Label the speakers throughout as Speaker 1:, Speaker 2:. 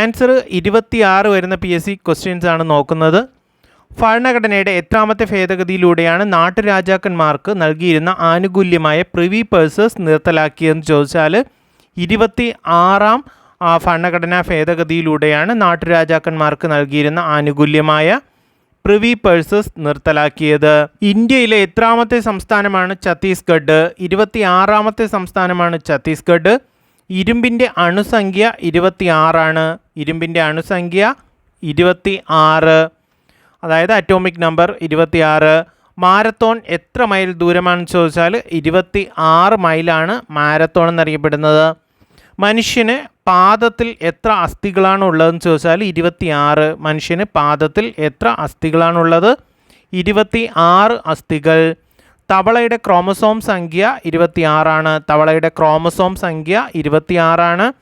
Speaker 1: Answer ഇരുപത്തിയാറ് വരുന്ന P S C questions ആണ് നോക്കുന്നത്. ഭരണഘടനയുടെ എത്രാമത്തെ ഭേദഗതിയിലൂടെയാണ് നാട്ടുരാജാക്കന്മാർക്ക് നൽകിയിരുന്ന ആനുകൂല്യമായ പ്രിവി പേഴ്സസ് നിർത്തലാക്കിയതെന്ന് ചോദിച്ചാൽ ഇരുപത്തി ആറാം ഭരണഘടനാ ഭേദഗതിയിലൂടെയാണ് നാട്ടുരാജാക്കന്മാർക്ക് നൽകിയിരുന്ന ആനുകൂല്യമായ പ്രിവി പേഴ്സസ് നിർത്തലാക്കിയത്. ഇന്ത്യയിലെ എത്രാമത്തെ സംസ്ഥാനമാണ് ഛത്തീസ്ഗഡ്? ഇരുപത്തി ആറാമത്തെ സംസ്ഥാനമാണ് ഛത്തീസ്ഗഡ്. ഇരുമ്പിന്റെ അണുസംഖ്യ ഇരുപത്തി ആറാണ് ഇരുമ്പിന്റെ അണുസംഖ്യ ഇരുപത്തി ആറ് അതായത് അറ്റോമിക് നമ്പർ ഇരുപത്തിയാറ്. മാരത്തോൺ എത്ര മൈൽ ദൂരമാണെന്ന് ചോദിച്ചാൽ ഇരുപത്തി ആറ് മൈലാണ് മാരത്തോൺ എന്നറിയപ്പെടുന്നത്. മനുഷ്യന് പാദത്തിൽ എത്ര അസ്ഥികളാണ് ഉള്ളതെന്ന് ചോദിച്ചാൽ ഇരുപത്തിയാറ്. മനുഷ്യന് പാദത്തിൽ എത്ര അസ്ഥികളാണുള്ളത് ഇരുപത്തി ആറ് അസ്ഥികൾ. തവളയുടെ ക്രോമസോം സംഖ്യ ഇരുപത്തിയാറാണ്. തവളയുടെ ക്രോമസോം സംഖ്യ ഇരുപത്തിയാറാണ്.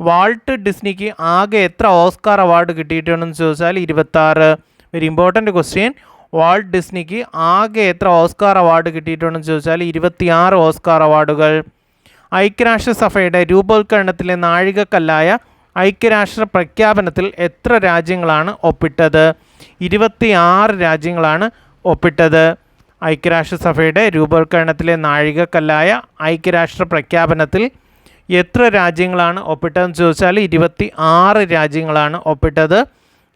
Speaker 1: വാൾട്ട് ഡിസ്നിക്ക് ആകെ എത്ര ഓസ്കാർ അവാർഡ് കിട്ടിയിട്ടുണ്ടെന്ന് ചോദിച്ചാൽ ഇരുപത്താറ്. വെരി ഇമ്പോർട്ടന്റ് ക്വസ്റ്റ്യൻ വാൾട്ട് ഡിസ്നിക്ക് ആകെ എത്ര ഓസ്കാർ അവാർഡ് കിട്ടിയിട്ടുണ്ടെന്ന് ചോദിച്ചാൽ ഇരുപത്തിയാറ് ഓസ്കാർ അവാർഡുകൾ. ഐക്യരാഷ്ട്രസഭയുടെ രൂപവത്കരണത്തിലെ നാഴികക്കല്ലായ ഐക്യരാഷ്ട്ര പ്രഖ്യാപനത്തിൽ എത്ര രാജ്യങ്ങളാണ് ഒപ്പിട്ടത്? ഇരുപത്തിയാറ് രാജ്യങ്ങളാണ് ഒപ്പിട്ടത്. ഐക്യരാഷ്ട്രസഭയുടെ രൂപവൽക്കരണത്തിലെ നാഴികക്കല്ലായ ഐക്യരാഷ്ട്ര പ്രഖ്യാപനത്തിൽ എത്ര രാജ്യങ്ങളാണ് ഒപ്പിട്ടതെന്ന് ചോദിച്ചാൽ ഇരുപത്തി ആറ് രാജ്യങ്ങളാണ് ഒപ്പിട്ടത്.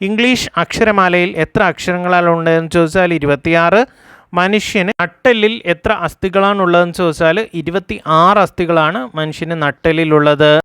Speaker 1: ഇംഗ്ലീഷ് അക്ഷരമാലയിൽ എത്ര അക്ഷരങ്ങളാണ് ഉണ്ടെന്ന് ചോദിച്ചാൽ ഇരുപത്തിയാറ് മനുഷ്യന് നട്ടലിൽ എത്ര അസ്ഥികളാണുള്ളതെന്ന് ചോദിച്ചാൽ ഇരുപത്തി ആറ് അസ്ഥികളാണ് മനുഷ്യന് നട്ടെല്ലിലുള്ളത്